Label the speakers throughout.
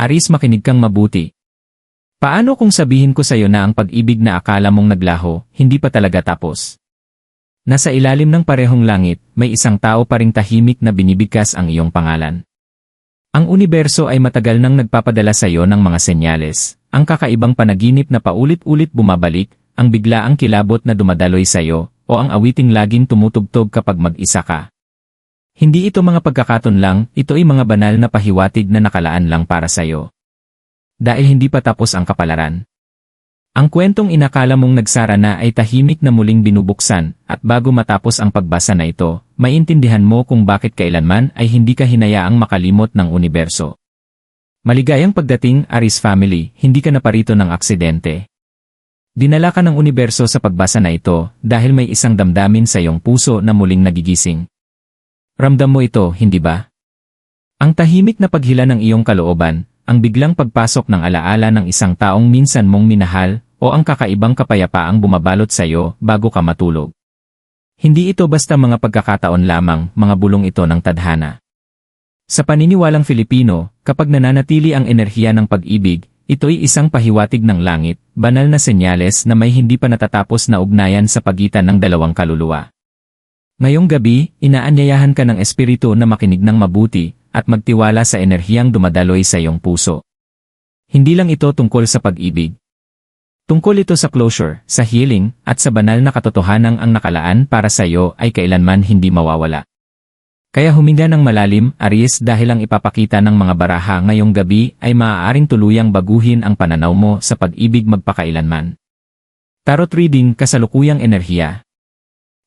Speaker 1: Aris makinig kang mabuti. Paano kung sabihin ko sa'yo na ang pag-ibig na akala mong naglaho, hindi pa talaga tapos? Nasa ilalim ng parehong langit, may isang tao pa ring tahimik na binibigkas ang iyong pangalan. Ang universo ay matagal nang nagpapadala sa iyo ng mga senyales, ang kakaibang panaginip na paulit-ulit bumabalik, ang biglaang kilabot na dumadaloy sa iyo, o ang awiting laging tumutugtog kapag mag-isa ka. Hindi ito mga pagkakaton lang, ito ay mga banal na pahiwatig na nakalaan lang para sa iyo. Dahil hindi pa tapos ang kapalaran. Ang kwentong inakala mong nagsara na ay tahimik na muling binubuksan, at bago matapos ang pagbasa na ito, maintindihan mo kung bakit kailanman ay hindi ka hinayaang makalimot ng universo. Maligayang pagdating, Aris family, hindi ka na parito ng aksidente. Dinala ka ng universo sa pagbasa na ito dahil may isang damdamin sa iyong puso na muling nagigising. Ramdam mo ito, hindi ba? Ang tahimik na paghila ng iyong kalooban, ang biglang pagpasok ng alaala ng isang taong minsan mong minahal, o ang kakaibang kapayapaang bumabalot sa iyo bago ka matulog. Hindi ito basta mga pagkakataon lamang, mga bulong ito ng tadhana. Sa paniniwalang Filipino, kapag nananatili ang enerhiya ng pag-ibig, ito'y isang pahiwatig ng langit, banal na senyales na may hindi pa natatapos na ugnayan sa pagitan ng dalawang kaluluwa. Ngayong gabi, inaanyayahan ka ng espiritu na makinig ng mabuti, at magtiwala sa enerhiyang dumadaloy sa iyong puso. Hindi lang ito tungkol sa pag-ibig. Tungkol ito sa closure, sa healing, at sa banal na katotohanang ang nakalaan para sa iyo ay kailanman hindi mawawala. Kaya huminga ng malalim, Aries dahil ang ipapakita ng mga baraha ngayong gabi ay maaaring tuluyang baguhin ang pananaw mo sa pag-ibig magpakailanman. Tarot reading kasalukuyang enerhiya.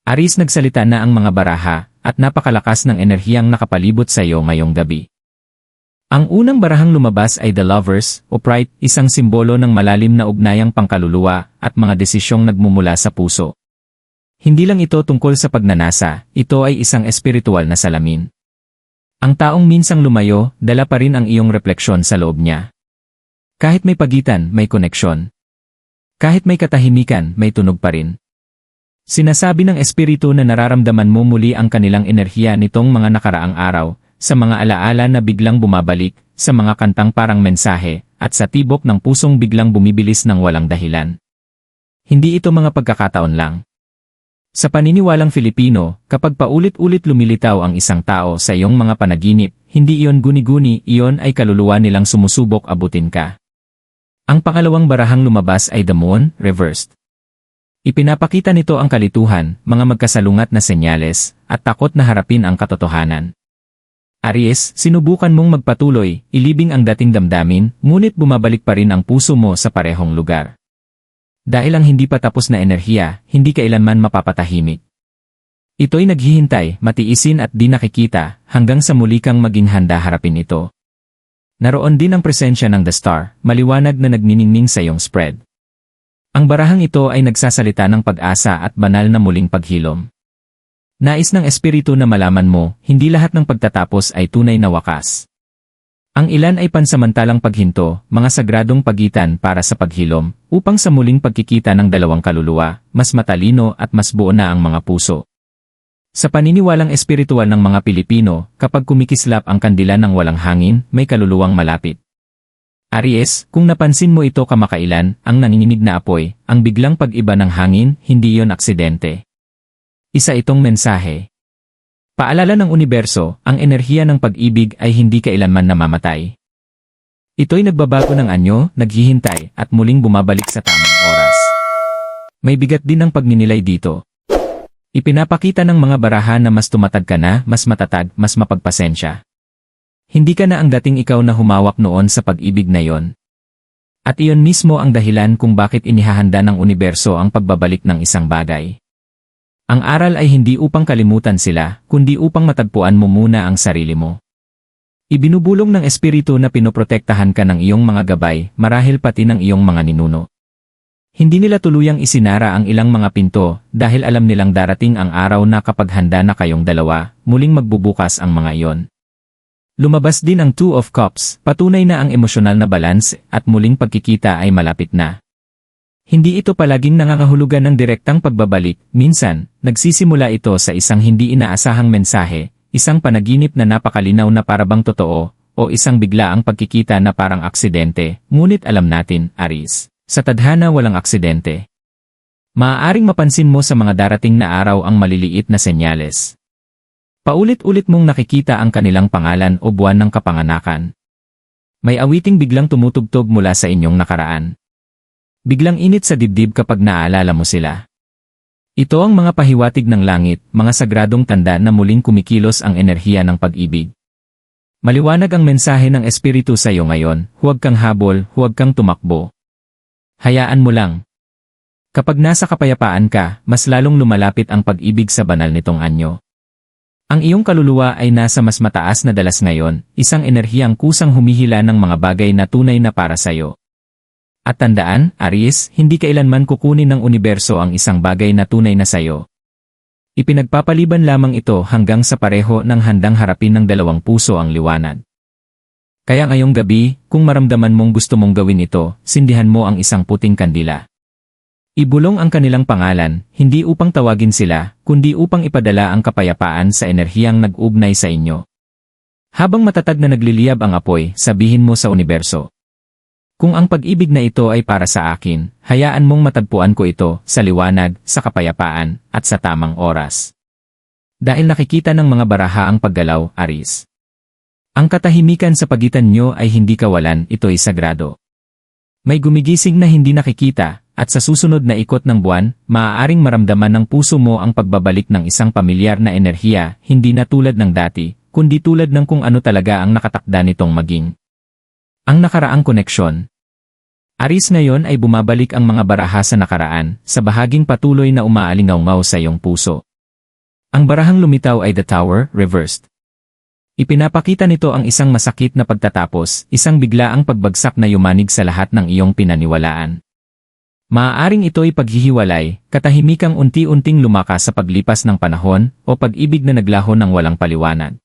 Speaker 1: Aries nagsalita na ang mga baraha, at napakalakas ng enerhiyang nakapalibot sa iyo ngayong gabi. Ang unang barahang lumabas ay The Lovers, o Pride, isang simbolo ng malalim na ugnayang pangkaluluwa at mga desisyong nagmumula sa puso. Hindi lang ito tungkol sa pagnanasa, ito ay isang espiritual na salamin. Ang taong minsang lumayo, dala pa rin ang iyong refleksyon sa loob niya. Kahit may pagitan, may koneksyon. Kahit may katahimikan, may tunog pa rin. Sinasabi ng espiritu na nararamdaman mo muli ang kanilang enerhiya nitong mga nakaraang araw, sa mga alaala na biglang bumabalik, sa mga kantang parang mensahe, at sa tibok ng pusong biglang bumibilis ng walang dahilan. Hindi ito mga pagkakataon lang. Sa paniniwalang Filipino, kapag paulit-ulit lumilitaw ang isang tao sa iyong mga panaginip, hindi iyon guni-guni, iyon ay kaluluwa nilang sumusubok abutin ka. Ang pangalawang barahang lumabas ay the moon, reversed. Ipinapakita nito ang kalituhan, mga magkasalungat na senyales, at takot na harapin ang katotohanan. Aries, sinubukan mong magpatuloy, ilibing ang dating damdamin, ngunit bumabalik pa rin ang puso mo sa parehong lugar. Dahil ang hindi pa tapos na enerhiya, hindi kailanman mapapatahimik. Ito'y naghihintay, matiisin at di nakikita, hanggang sa muli kang maging handa harapin ito. Naroon din ang presensya ng The Star, maliwanag na nagniningning sa iyong spread. Ang barahang ito ay nagsasalita ng pag-asa at banal na muling paghilom. Nais ng espiritu na malaman mo, hindi lahat ng pagtatapos ay tunay na wakas. Ang ilan ay pansamantalang paghinto, mga sagradong pagitan para sa paghilom, upang sa muling pagkikita ng dalawang kaluluwa, mas matalino at mas buo na ang mga puso. Sa paniniwalang espiritual ng mga Pilipino, kapag kumikislap ang kandila ng walang hangin, may kaluluwang malapit. Aries, kung napansin mo ito kamakailan, ang nanginginig na apoy, ang biglang pag-iba ng hangin, hindi yon aksidente. Isa itong mensahe. Paalala ng universo, ang enerhiya ng pag-ibig ay hindi kailanman namamatay. Ito'y nagbabago ng anyo, naghihintay, at muling bumabalik sa tamang oras. May bigat din ang pagninilay dito. Ipinapakita ng mga baraha na mas tumatag ka na, mas matatag, mas mapagpasensya. Hindi ka na ang dating ikaw na humawak noon sa pag-ibig na yon. At iyon mismo ang dahilan kung bakit inihahanda ng universo ang pagbabalik ng isang bagay. Ang aral ay hindi upang kalimutan sila, kundi upang matagpuan mo muna ang sarili mo. Ibinubulong ng espiritu na pinoprotektahan ka ng iyong mga gabay, marahil pati ng iyong mga ninuno. Hindi nila tuluyang isinara ang ilang mga pinto dahil alam nilang darating ang araw na kapag handa na kayong dalawa, muling magbubukas ang mga iyon. Lumabas din ang Two of Cups, patunay na ang emosyonal na balance at muling pagkikita ay malapit na. Hindi ito palaging nangangahulugan ng direktang pagbabalik, minsan, nagsisimula ito sa isang hindi inaasahang mensahe, isang panaginip na napakalinaw na parabang totoo, o isang biglaang pagkikita na parang aksidente, ngunit alam natin, Aris, sa tadhana walang aksidente. Maaaring mapansin mo sa mga darating na araw ang maliliit na senyales. Paulit-ulit mong nakikita ang kanilang pangalan o buwan ng kapanganakan. May awiting biglang tumutugtog mula sa inyong nakaraan. Biglang init sa dibdib kapag naaalala mo sila. Ito ang mga pahiwatig ng langit, mga sagradong tanda na muling kumikilos ang enerhiya ng pag-ibig. Maliwanag ang mensahe ng Espiritu sa iyo ngayon, huwag kang habol, huwag kang tumakbo. Hayaan mo lang. Kapag nasa kapayapaan ka, mas lalong lumalapit ang pag-ibig sa banal nitong anyo. Ang iyong kaluluwa ay nasa mas mataas na dalas ngayon, isang enerhiyang kusang humihila ng mga bagay na tunay na para sa iyo. At tandaan, Aries, hindi kailanman kukunin ng universo ang isang bagay na tunay na sa iyo. Ipinagpapaliban lamang ito hanggang sa pareho ng handang harapin ng dalawang puso ang liwanag. Kaya ngayong gabi, kung maramdaman mong gusto mong gawin ito, sindihan mo ang isang puting kandila. Ibulong ang kanilang pangalan, hindi upang tawagin sila, kundi upang ipadala ang kapayapaan sa enerhiyang nag-ugnay sa inyo. Habang matatag na nagliliyab ang apoy, sabihin mo sa universo. Kung ang pag-ibig na ito ay para sa akin, hayaan mong matagpuan ko ito sa liwanag, sa kapayapaan, at sa tamang oras. Dahil nakikita ng mga baraha ang paggalaw, Aris. Ang katahimikan sa pagitan nyo ay hindi kawalan, ito ay sagrado. May gumigising na hindi nakikita, at sa susunod na ikot ng buwan, maaaring maramdaman ng puso mo ang pagbabalik ng isang pamilyar na enerhiya, hindi na tulad ng dati, kundi tulad ng kung ano talaga ang nakatakda nitong maging. Ang nakaraang koneksyon. Aris ngayon ay bumabalik ang mga baraha sa nakaraan, sa bahaging patuloy na umaalingaw sa iyong puso. Ang barahang lumitaw ay The Tower, reversed. Ipinapakita nito ang isang masakit na pagtatapos, isang biglaang pagbagsak na yumanig sa lahat ng iyong pinaniwalaan. Maaaring ito'y paghihiwalay, katahimikang unti-unting lumakas sa paglipas ng panahon, o pag-ibig na naglaho ng walang paliwanag.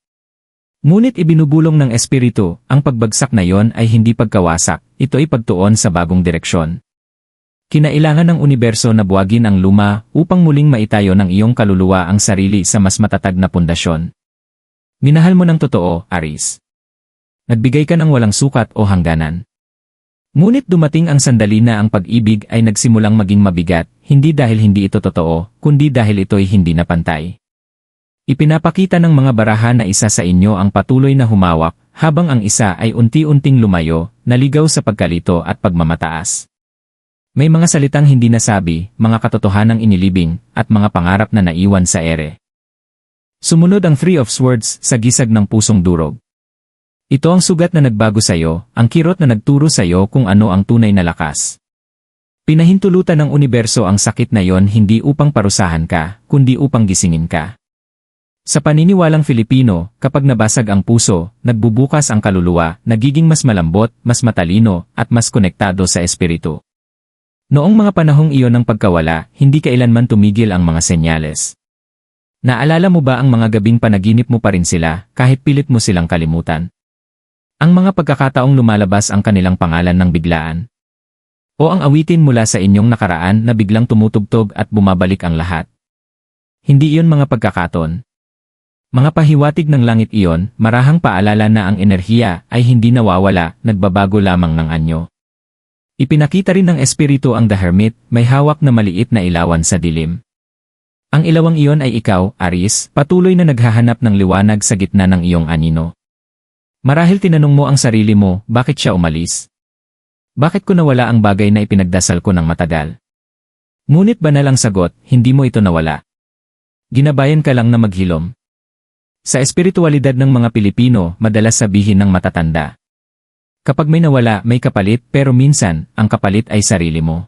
Speaker 1: Ngunit ibinubulong ng Espiritu, ang pagbagsak na yon ay hindi pagkawasak, ito'y pagtuon sa bagong direksyon. Kinailangan ng universo na buwagin ang luma upang muling maitayo ng iyong kaluluwa ang sarili sa mas matatag na pundasyon. Minahal mo ng totoo, Aris. Nagbigay ka ng walang sukat o hangganan. Ngunit dumating ang sandali na ang pag-ibig ay nagsimulang maging mabigat, hindi dahil hindi ito totoo, kundi dahil ito'y hindi napantay. Ipinapakita ng mga baraha na isa sa inyo ang patuloy na humawak, habang ang isa ay unti-unting lumayo, naligaw sa pagkalito at pagmamataas. May mga salitang hindi nasabi, mga katotohanang inilibing, at mga pangarap na naiwan sa ere. Sumunod ang Three of Swords sa gisag ng pusong durog. Ito ang sugat na nagbago sa iyo, ang kirot na nagturo sa iyo kung ano ang tunay na lakas. Pinahintulutan ng universo ang sakit na yon hindi upang parusahan ka, kundi upang gisingin ka. Sa paniniwalang Filipino, kapag nabasag ang puso, nagbubukas ang kaluluwa, nagiging mas malambot, mas matalino, at mas konektado sa espiritu. Noong mga panahong iyon ng pagkawala, hindi kailanman tumigil ang mga senyales. Naalala mo ba ang mga gabing panaginip mo pa rin sila, kahit pilit mo silang kalimutan? Ang mga pagkakataong lumalabas ang kanilang pangalan ng biglaan. O ang awitin mula sa inyong nakaraan na biglang tumutugtog at bumabalik ang lahat. Hindi iyon mga pagkakaton. Mga pahiwatig ng langit iyon, marahang paalala na ang enerhiya ay hindi nawawala, nagbabago lamang ng anyo. Ipinakita rin ng espiritu ang The Hermit, may hawak na maliit na ilawan sa dilim. Ang ilawang iyon ay ikaw, Aris, patuloy na naghahanap ng liwanag sa gitna ng iyong anino. Marahil tinanong mo ang sarili mo, bakit siya umalis? Bakit ko nawala ang bagay na ipinagdasal ko ng matagal? Ngunit banal ang sagot, hindi mo ito nawala. Ginabayan ka lang na maghilom. Sa espiritualidad ng mga Pilipino, madalas sabihin ng matatanda. Kapag may nawala, may kapalit, pero minsan, ang kapalit ay sarili mo.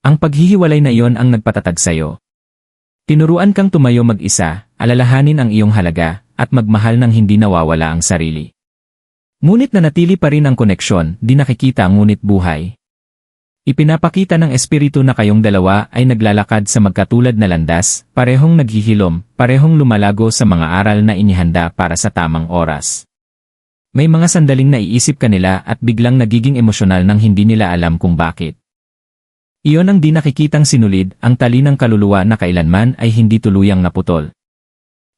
Speaker 1: Ang paghihiwalay na iyon ang nagpatatag sa'yo. Tinuruan kang tumayo mag-isa, alalahanin ang iyong halaga, at magmahal ng hindi nawawala ang sarili. Ngunit nanatili pa rin ang koneksyon, di nakikita ngunit buhay. Ipinapakita ng espiritu na kayong dalawa ay naglalakad sa magkatulad na landas, parehong naghihilom, parehong lumalago sa mga aral na inihanda para sa tamang oras. May mga sandaling naiisip kanila at biglang nagiging emosyonal nang hindi nila alam kung bakit. Iyon ang di nakikitang sinulid, ang tali ng kaluluwa na kailanman ay hindi tuluyang naputol.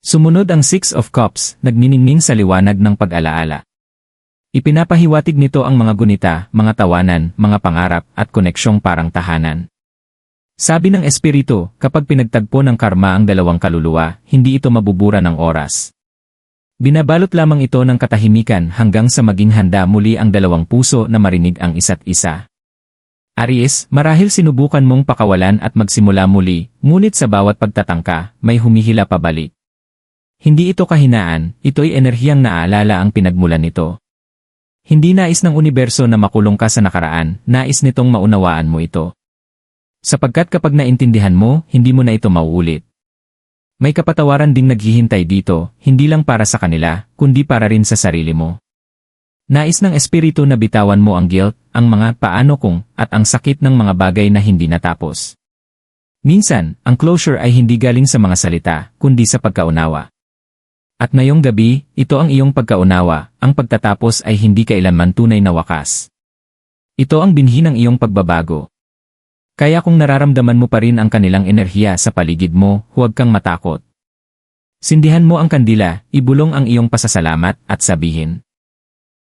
Speaker 1: Sumunod ang Six of Cups, nagniningning sa liwanag ng pag-alaala. Ipinapahiwatig nito ang mga gunita, mga tawanan, mga pangarap, at koneksyong parang tahanan. Sabi ng Espiritu, kapag pinagtagpo ng karma ang dalawang kaluluwa, hindi ito mabubura ng oras. Binabalot lamang ito ng katahimikan hanggang sa maging handa muli ang dalawang puso na marinig ang isa't isa. Aries, marahil sinubukan mong pakawalan at magsimula muli, ngunit sa bawat pagtatangka, may humihila pabalik. Hindi ito kahinaan, ito'y enerhiyang naalala ang pinagmulan nito. Hindi nais ng universo na makulong ka sa nakaraan, nais nitong maunawaan mo ito. Sapagkat kapag naintindihan mo, hindi mo na ito mauulit. May kapatawaran ding naghihintay dito, hindi lang para sa kanila, kundi para rin sa sarili mo. Nais ng espiritu na bitawan mo ang guilt, ang mga paano kung, at ang sakit ng mga bagay na hindi natapos. Minsan, ang closure ay hindi galing sa mga salita, kundi sa pagkaunawa. At ngayong gabi, ito ang iyong pagkaunawa, ang pagtatapos ay hindi kailanman tunay na wakas. Ito ang binhi ng iyong pagbabago. Kaya kung nararamdaman mo pa rin ang kanilang enerhiya sa paligid mo, huwag kang matakot. Sindihan mo ang kandila, ibulong ang iyong pasasalamat at sabihin.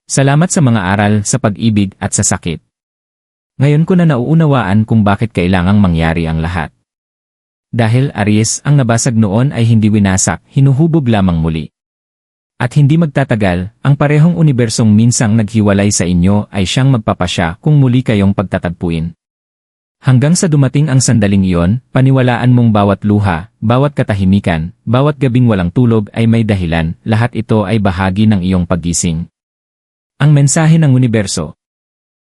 Speaker 1: Salamat sa mga aral, sa pag-ibig at sa sakit. Ngayon ko na nauunawaan kung bakit kailangang mangyari ang lahat. Dahil Aries ang nabasag noon ay hindi winasak, hinuhubog lamang muli. At hindi magtatagal, ang parehong unibersong minsang naghiwalay sa inyo ay siyang magpapasya kung muli kayong pagtatagpuin. Hanggang sa dumating ang sandaling iyon, paniwalaan mong bawat luha, bawat katahimikan, bawat gabing walang tulog ay may dahilan, lahat ito ay bahagi ng iyong paggising. Ang mensahe ng universo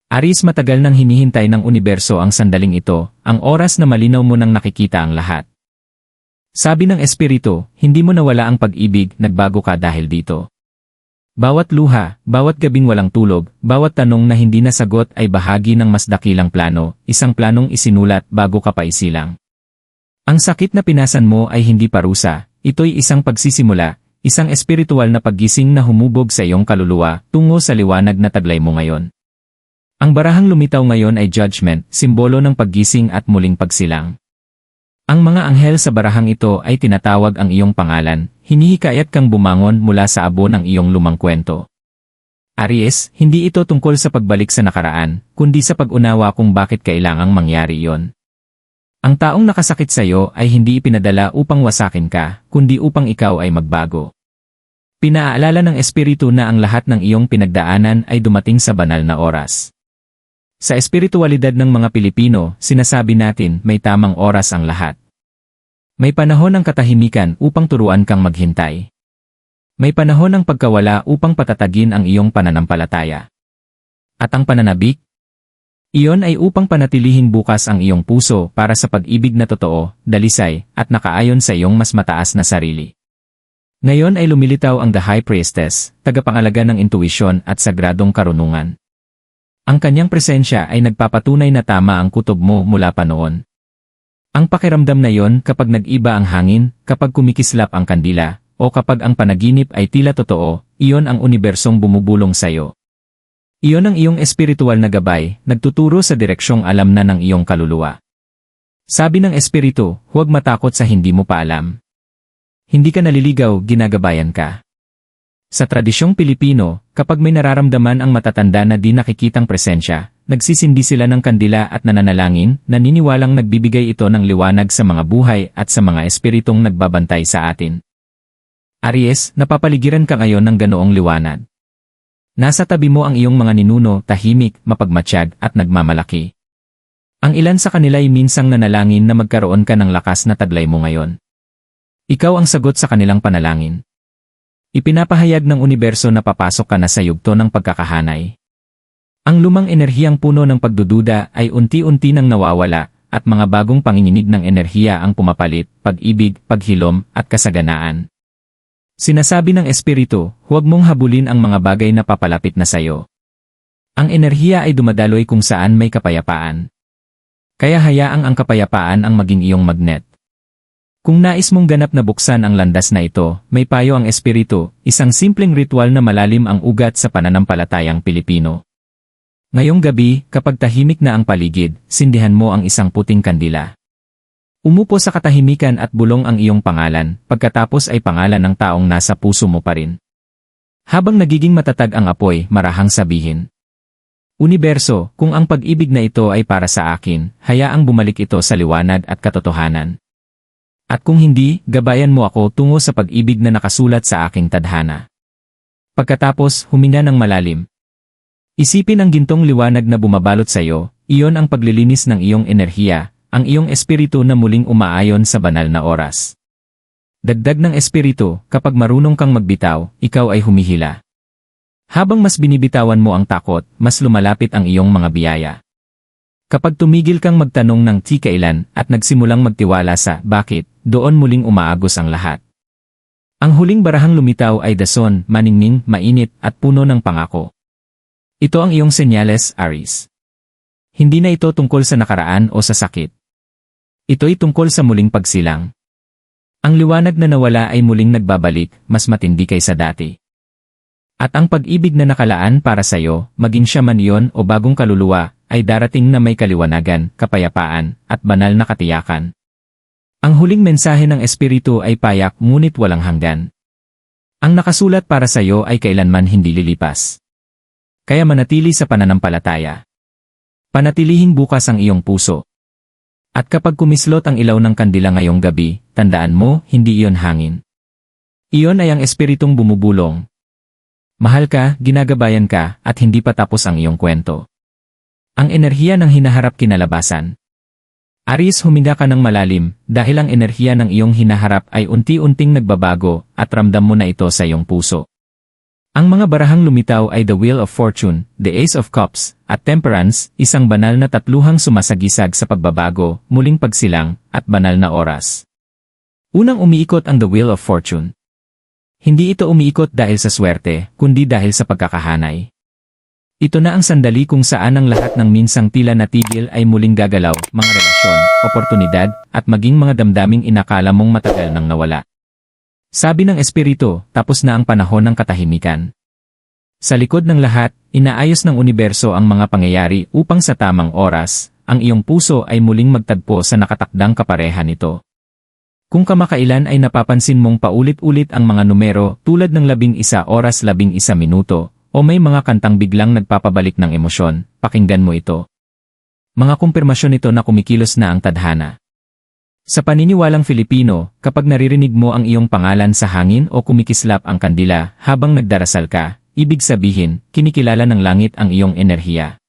Speaker 1: Aris matagal nang hinihintay ng universo ang sandaling ito, ang oras na malinaw mo nang nakikita ang lahat. Sabi ng Espiritu, hindi mo nawala ang pag-ibig, nagbago ka dahil dito. Bawat luha, bawat gabing walang tulog, bawat tanong na hindi nasagot ay bahagi ng mas dakilang plano, isang planong isinulat bago ka pa isilang. Ang sakit na pinasan mo ay hindi parusa, ito'y isang pagsisimula, isang espiritual na paggising na humubog sa iyong kaluluwa tungo sa liwanag na taglay mo ngayon. Ang barahang lumitaw ngayon ay judgment, simbolo ng paggising at muling pagsilang. Ang mga anghel sa barahang ito ay tinatawag ang iyong pangalan, hinihikayat kang bumangon mula sa abo ng iyong lumang kwento. Aries, hindi ito tungkol sa pagbalik sa nakaraan, kundi sa pag-unawa kung bakit kailangang mangyari iyon. Ang taong nakasakit sa iyo ay hindi ipinadala upang wasakin ka, kundi upang ikaw ay magbago. Pinaalala ng Espiritu na ang lahat ng iyong pinagdaanan ay dumating sa banal na oras. Sa espiritualidad ng mga Pilipino, sinasabi natin may tamang oras ang lahat. May panahon ng katahimikan upang turuan kang maghintay. May panahon ng pagkawala upang patatagin ang iyong pananampalataya. At ang pananabik? Iyon ay upang panatilihin bukas ang iyong puso para sa pag-ibig na totoo, dalisay, at nakaayon sa iyong mas mataas na sarili. Ngayon ay lumilitaw ang The High Priestess, tagapangalaga ng intuisyon at sagradong karunungan. Ang kanyang presensya ay nagpapatunay na tama ang kutob mo mula pa noon. Ang pakiramdam na yon kapag nag-iba ang hangin, kapag kumikislap ang kandila, o kapag ang panaginip ay tila totoo, iyon ang unibersong bumubulong sa iyo. Iyon ang iyong espiritual na gabay, nagtuturo sa direksyong alam na ng iyong kaluluwa. Sabi ng espiritu, huwag matakot sa hindi mo pa alam. Hindi ka naliligaw, ginagabayan ka. Sa tradisyong Pilipino, kapag may nararamdaman ang matatanda na di nakikitang presensya, nagsisindi sila ng kandila at nananalangin, naniniwalang nagbibigay ito ng liwanag sa mga buhay at sa mga espiritong nagbabantay sa atin. Aries, napapaligiran ka ngayon ng ganoong liwanag. Nasa tabi mo ang iyong mga ninuno, tahimik, mapagmatsyag, at nagmamalaki. Ang ilan sa kanila ay minsang nanalangin na magkaroon ka ng lakas na taglay mo ngayon. Ikaw ang sagot sa kanilang panalangin. Ipinapahayag ng universo na papasok ka na sa yugto ng pagkakahanay. Ang lumang enerhiyang puno ng pagdududa ay unti-unti nang nawawala at mga bagong panginginig ng enerhiya ang pumapalit, pag-ibig, paghilom, at kasaganaan. Sinasabi ng Espiritu, huwag mong habulin ang mga bagay na papalapit na sayo. Ang enerhiya ay dumadaloy kung saan may kapayapaan. Kaya hayaang ang kapayapaan ang maging iyong magnet. Kung nais mong ganap na buksan ang landas na ito, may payo ang espiritu, isang simpleng ritual na malalim ang ugat sa pananampalatayang Pilipino. Ngayong gabi, kapag tahimik na ang paligid, sindihan mo ang isang puting kandila. Umupo sa katahimikan at bulong ang iyong pangalan, pagkatapos ay pangalan ng taong nasa puso mo pa rin. Habang nagiging matatag ang apoy, marahang sabihin. Universo, kung ang pag-ibig na ito ay para sa akin, hayaang bumalik ito sa liwanag at katotohanan. At kung hindi, gabayan mo ako tungo sa pag-ibig na nakasulat sa aking tadhana. Pagkatapos, huminga ng malalim. Isipin ang gintong liwanag na bumabalot sa iyo, iyon ang paglilinis ng iyong enerhiya, ang iyong espiritu na muling umaayon sa banal na oras. Dagdag ng espiritu, kapag marunong kang magbitaw, ikaw ay humihila. Habang mas binibitawan mo ang takot, mas lumalapit ang iyong mga biyaya. Kapag tumigil kang magtanong ng ti kailan at nagsimulang magtiwala sa bakit, doon muling umaagos ang lahat. Ang huling barahang lumitaw ay dason, maningning, mainit at puno ng pangako. Ito ang iyong senyales, Aries. Hindi na ito tungkol sa nakaraan o sa sakit. Ito'y tungkol sa muling pagsilang. Ang liwanag na nawala ay muling nagbabalik, mas matindi kaysa dati. At ang pag-ibig na nakalaan para sa iyo, maging siya man iyon o bagong kaluluwa, ay darating na may kaliwanagan, kapayapaan, at banal na katiyakan. Ang huling mensahe ng Espiritu ay payak ngunit walang hanggan. Ang nakasulat para sa iyo ay kailanman hindi lilipas. Kaya manatili sa pananampalataya. Panatilihing bukas ang iyong puso. At kapag kumislot ang ilaw ng kandila ngayong gabi, tandaan mo, hindi iyon hangin. Iyon ay ang espiritong bumubulong. Mahal ka, ginagabayan ka, at hindi pa tapos ang iyong kwento. Ang enerhiya ng hinaharap kinalabasan. Aris huminga ka ng malalim, dahil ang enerhiya ng iyong hinaharap ay unti-unting nagbabago, at ramdam mo na ito sa iyong puso. Ang mga barahang lumitaw ay the Wheel of Fortune, the Ace of Cups, at Temperance, isang banal na tatluhang sumasagisag sa pagbabago, muling pagsilang, at banal na oras. Unang umiikot ang the Wheel of Fortune. Hindi ito umiikot dahil sa swerte, kundi dahil sa pagkakahanay. Ito na ang sandali kung saan ang lahat ng minsang tila natigil ay muling gagalaw, mga relasyon, oportunidad, at maging mga damdaming inakala mong matagal nang nawala. Sabi ng Espiritu, tapos na ang panahon ng katahimikan. Sa likod ng lahat, inaayos ng universo ang mga pangyayari upang sa tamang oras, ang iyong puso ay muling magtagpo sa nakatakdang kapareha nito. Kung kamakailan ay napapansin mong paulit-ulit ang mga numero tulad ng labing isa oras labing isa minuto, o may mga kantang biglang nagpapabalik ng emosyon, pakinggan mo ito. Mga kumpirmasyon ito na kumikilos na ang tadhana. Sa paniniwalang Filipino, kapag naririnig mo ang iyong pangalan sa hangin o kumikislap ang kandila habang nagdarasal ka, ibig sabihin, kinikilala ng langit ang iyong enerhiya.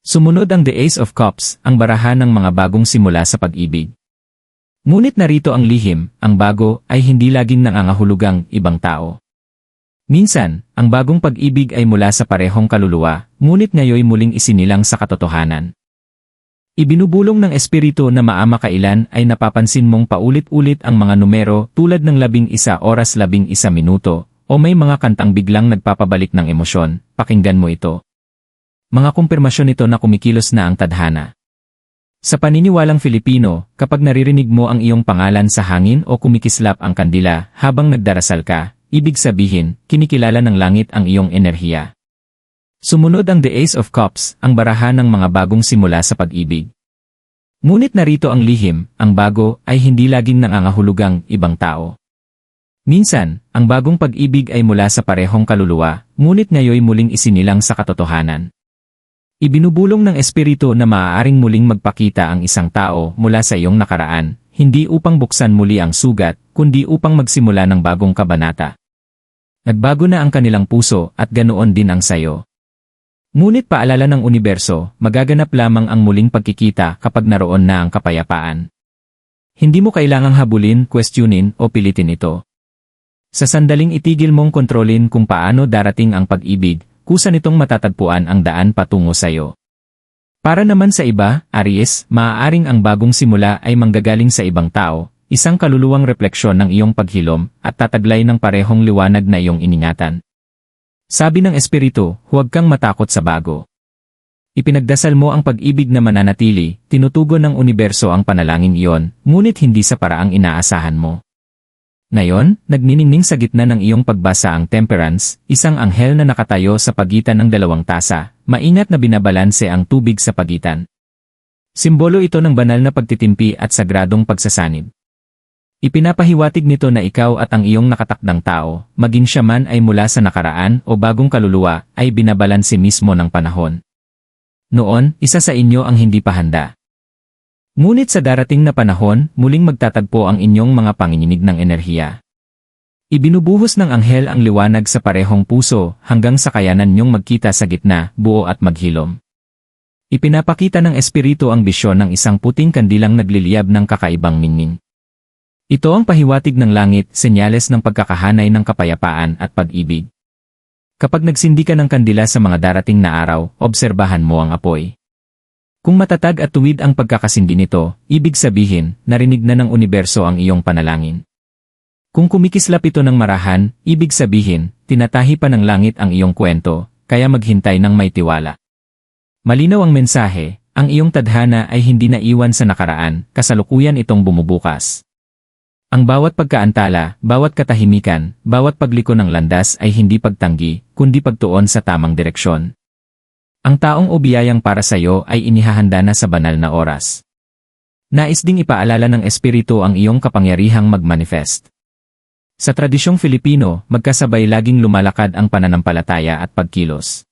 Speaker 1: Sumunod ang The Ace of Cups, ang barahan ng mga bagong simula sa pag-ibig. Ngunit narito ang lihim, ang bago ay hindi laging nangangahulugang ibang tao. Minsan, ang bagong pag-ibig ay mula sa parehong kaluluwa, ngunit ngayoy muling isinilang sa katotohanan. Ibinubulong ng espiritu na maama kailan ay napapansin mong paulit-ulit ang mga numero tulad ng labing isa oras labing isa minuto, o may mga kantang biglang nagpapabalik ng emosyon, pakinggan mo ito. Mga kumpirmasyon ito na kumikilos na ang tadhana. Sa paniniwalang Filipino, kapag naririnig mo ang iyong pangalan sa hangin o kumikislap ang kandila habang nagdarasal ka, ibig sabihin, kinikilala ng langit ang iyong enerhiya. Sumunod ang The Ace of Cups, ang barahan ng mga bagong simula sa pag-ibig. Ngunit narito ang lihim, ang bago ay hindi laging nangangahulugang ibang tao. Minsan, ang bagong pag-ibig ay mula sa parehong kaluluwa, ngunit ngayoy muling isinilang sa katotohanan. Ibinubulong ng Espiritu na maaaring muling magpakita ang isang tao mula sa iyong nakaraan, hindi upang buksan muli ang sugat, kundi upang magsimula ng bagong kabanata. Nagbago na ang kanilang puso at ganoon din ang sayo. Ngunit paalala ng universo, magaganap lamang ang muling pagkikita kapag naroon na ang kapayapaan. Hindi mo kailangang habulin, questionin o pilitin ito. Sa sandaling itigil mong kontrolin kung paano darating ang pag-ibig, kusa nitong matatagpuan ang daan patungo sa iyo. Para naman sa iba, Aries, maaaring ang bagong simula ay manggagaling sa ibang tao, isang kaluluwang refleksyon ng iyong paghilom at tataglay ng parehong liwanag na iyong iningatan. Sabi ng Espiritu, huwag kang matakot sa bago. Ipinagdasal mo ang pag-ibig na mananatili, tinutugon ng universo ang panalangin iyon, ngunit hindi sa paraang inaasahan mo. Ngayon, nagniningning sa gitna ng iyong pagbasa ang temperance, isang anghel na nakatayo sa pagitan ng dalawang tasa, maingat na binabalanse ang tubig sa pagitan. Simbolo ito ng banal na pagtitimpi at sagradong pagsasanib. Ipinapahiwatig nito na ikaw at ang iyong nakatakdang tao, maging siya man ay mula sa nakaraan o bagong kaluluwa, ay binabalanse mismo ng panahon. Noon, isa sa inyo ang hindi pa handa. Ngunit sa darating na panahon, muling magtatagpo ang inyong mga panginginig ng enerhiya. Ibinubuhos ng anghel ang liwanag sa parehong puso hanggang sa kayanan niyong magkita sa gitna, buo at maghilom. Ipinapakita ng espiritu ang bisyon ng isang puting kandilang nagliliyab ng kakaibang ningning. Ito ang pahiwatig ng langit, senyales ng pagkakahanay ng kapayapaan at pag-ibig. Kapag nagsindi ka ng kandila sa mga darating na araw, obserbahan mo ang apoy. Kung matatag at tuwid ang pagkakasindi nito, ibig sabihin, narinig na ng universo ang iyong panalangin. Kung kumikislap ito ng marahan, ibig sabihin, tinatahi pa ng langit ang iyong kwento, kaya maghintay ng may tiwala. Malinaw ang mensahe, ang iyong tadhana ay hindi naiwan sa nakaraan, kasalukuyan itong bumubukas. Ang bawat pagkaantala, bawat katahimikan, bawat pagliko ng landas ay hindi pagtanggi, kundi pagtuon sa tamang direksyon. Ang taong o biyayang para sa iyo ay inihahanda na sa banal na oras. Nais ding ipaalala ng Espiritu ang iyong kapangyarihang magmanifest. Sa tradisyong Filipino, magkasabay laging lumalakad ang pananampalataya at pagkilos.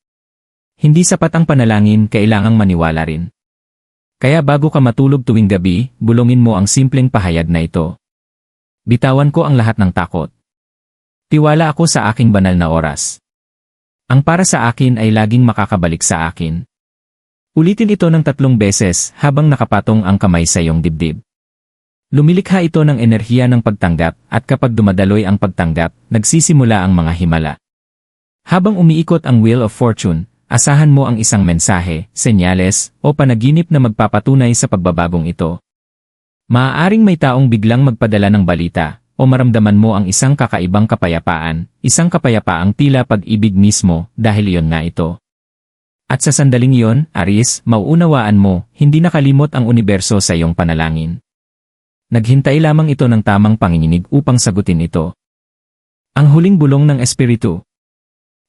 Speaker 1: Hindi sapat ang panalangin, kailangang maniwala rin. Kaya bago ka matulog tuwing gabi, bulungin mo ang simpleng pahayag na ito. Bitawan ko ang lahat ng takot. Tiwala ako sa aking banal na oras. Ang para sa akin ay laging makakabalik sa akin. Ulitin ito ng tatlong beses habang nakapatong ang kamay sa iyong dibdib. Lumilikha ito ng enerhiya ng pagtanggap at kapag dumadaloy ang pagtanggap, nagsisimula ang mga himala. Habang umiikot ang Wheel of Fortune, asahan mo ang isang mensahe, senyales, o panaginip na magpapatunay sa pagbabagong ito. Maaaring may taong biglang magpadala ng balita, o maramdaman mo ang isang kakaibang kapayapaan, isang kapayapaang tila pag-ibig mismo, dahil iyon nga ito. At sa sandaling iyon, Aris, mauunawaan mo, hindi nakalimot ang universo sa iyong panalangin. Naghintay lamang ito ng tamang panginginig upang sagutin ito. Ang huling bulong ng Espiritu.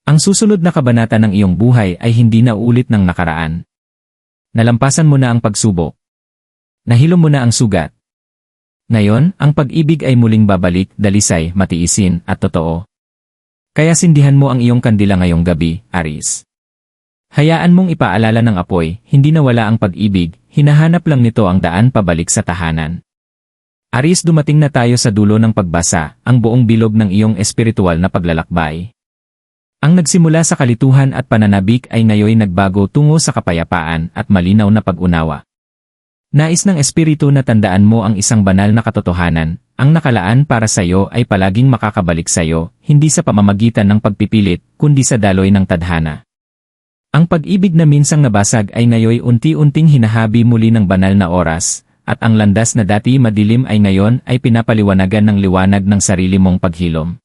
Speaker 1: Ang susunod na kabanata ng iyong buhay ay hindi na uulit ng nakaraan. Nalampasan mo na ang pagsubok. Nahilom mo na ang sugat. Ngayon, ang pag-ibig ay muling babalik, dalisay, matiisin, at totoo. Kaya sindihan mo ang iyong kandila ngayong gabi, Aris. Hayaan mong ipaalala ng apoy, hindi nawala ang pag-ibig, hinahanap lang nito ang daan pabalik sa tahanan. Aris dumating na tayo sa dulo ng pagbasa, ang buong bilog ng iyong espiritual na paglalakbay. Ang nagsimula sa kalituhan at pananabik ay ngayoy nagbago tungo sa kapayapaan at malinaw na pag-unawa. Nais ng Espiritu na tandaan mo ang isang banal na katotohanan, ang nakalaan para sa iyo ay palaging makakabalik sa iyo, hindi sa pamamagitan ng pagpipilit, kundi sa daloy ng tadhana. Ang pag-ibig na minsang nabasag ay ngayoy unti-unting hinahabi muli ng banal na oras, at ang landas na dati madilim ay ngayon ay pinapaliwanagan ng liwanag ng sarili mong paghilom.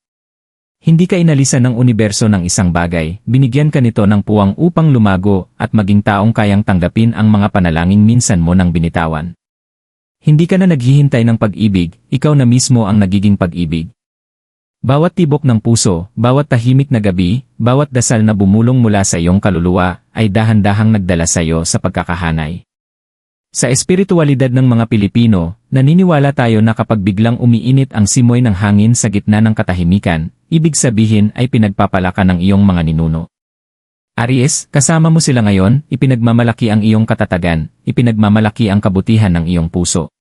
Speaker 1: Hindi ka inalisan ng universo ng isang bagay, binigyan ka nito ng puwang upang lumago at maging taong kayang tanggapin ang mga panalangin minsan mo nang binitawan. Hindi ka na naghihintay ng pag-ibig, ikaw na mismo ang nagiging pag-ibig. Bawat tibok ng puso, bawat tahimik na gabi, bawat dasal na bumulong mula sa iyong kaluluwa, ay dahan-dahang nagdala sa iyo sa pagkakahanay. Sa espiritualidad ng mga Pilipino, naniniwala tayo na kapag biglang umiinit ang simoy ng hangin sa gitna ng katahimikan, ibig sabihin ay pinagpapalaka ng iyong mga ninuno. Aries, kasama mo sila ngayon, ipinagmamalaki ang iyong katatagan, ipinagmamalaki ang kabutihan ng iyong puso.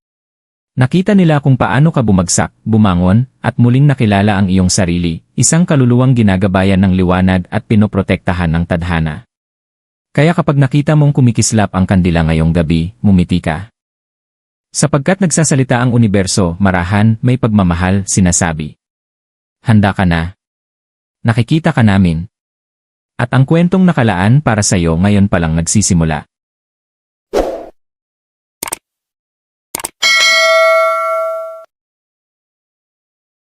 Speaker 1: Nakita nila kung paano ka bumagsak, bumangon, at muling nakilala ang iyong sarili, isang kaluluwang ginagabayan ng liwanag at pinoprotektahan ng tadhana. Kaya kapag nakita mong kumikislap ang kandila ngayong gabi, mumiti ka. Sapagkat nagsasalita ang universo, marahan, may pagmamahal, sinasabi. Handa ka na. Nakikita ka namin. At ang kwentong nakalaan para sa iyo ngayon palang nagsisimula.